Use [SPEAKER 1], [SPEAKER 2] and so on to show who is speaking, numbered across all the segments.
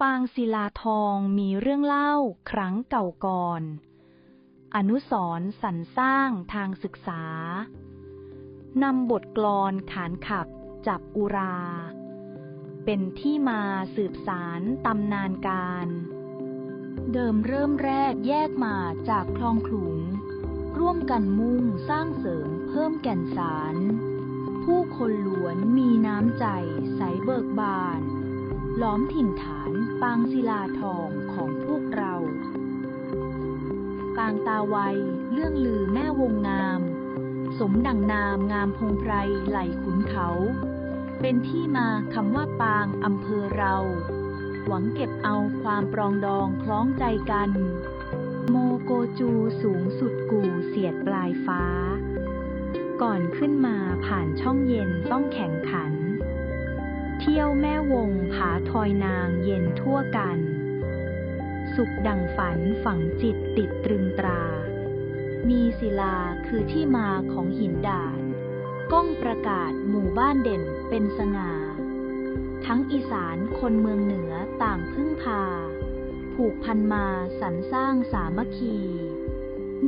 [SPEAKER 1] ปางศิลาทองมีเรื่องเล่าครั้งเก่าก่อน อนุสรสรรสร้างทางศึกษานำบทกลอนขานขับจับอุรา เป็นที่มาสืบสารตำนานการ เดิมเริ่มแรกแยกมาจากคลองขลุง ร่วมกันมุ่งสร้างเสริมเพิ่มแก่นสาร ผู้คนล้วนมีน้ำใจใสเบิกบาน ล้อมถิ่นฐาน ปางศิลาทองของพวกเรา ปางตาไวเรื่องลือแม่วงงาม สมดังนามงามพงไพรไหลขุนเขา เป็นที่มาคำว่าปางอำเภอเรา หวังเก็บเอาความปรองดองคล้องใจกัน โมโกจูสูงสุดกู่เสียดปลายฟ้า ก่อนขึ้นมาผ่านช่องเย็นต้องแข่งขัน เที่ยวแม่วงผาทอยนางเย็นทั่วกัน สุขดังฝันฝังจิตติดตรึงตรา มีศิลาคือที่มาของหินดาด ก้องประกาศหมู่บ้านเด่นเป็นสง่า ทั้งอีสานคนเมืองเหนือต่างพึ่งพา ผูกพันมาสรรสร้างสามัคคี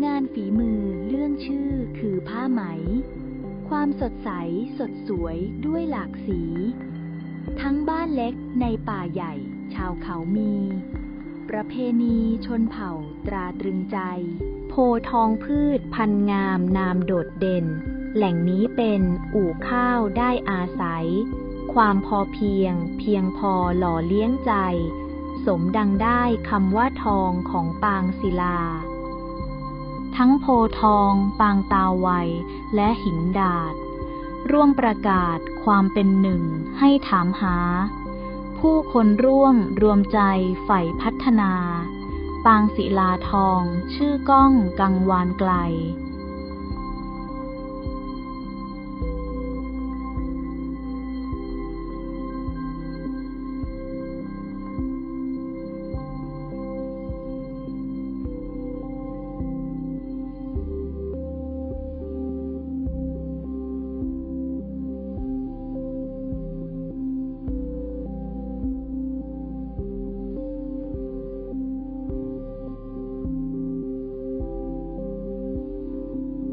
[SPEAKER 1] งานฝีมือเรื่องชื่อคือผ้าไหม ความสดใสสดสวยด้วยหลากสี ทั้งบ้านเล็กในป่าใหญ่ ชาวเขามี ประเพณีชนเผ่าตราตรึงใจ โพทองพืชพันงามนามโดดเด่น แหล่งนี้เป็นอู่ข้าวได้อาศัย ความพอเพียง เพียงพอหล่อเลี้ยงใจ สมดังได้คำว่าทองของปางศิลา ทั้งโพทอง ปางตาไวและหินดาด ร่วมประกาศความเป็นหนึ่งให้ถามหา ผู้คนร่วมรวมใจใฝ่พัฒนา ปางศิลาทองชื่อก้องกังวานไกล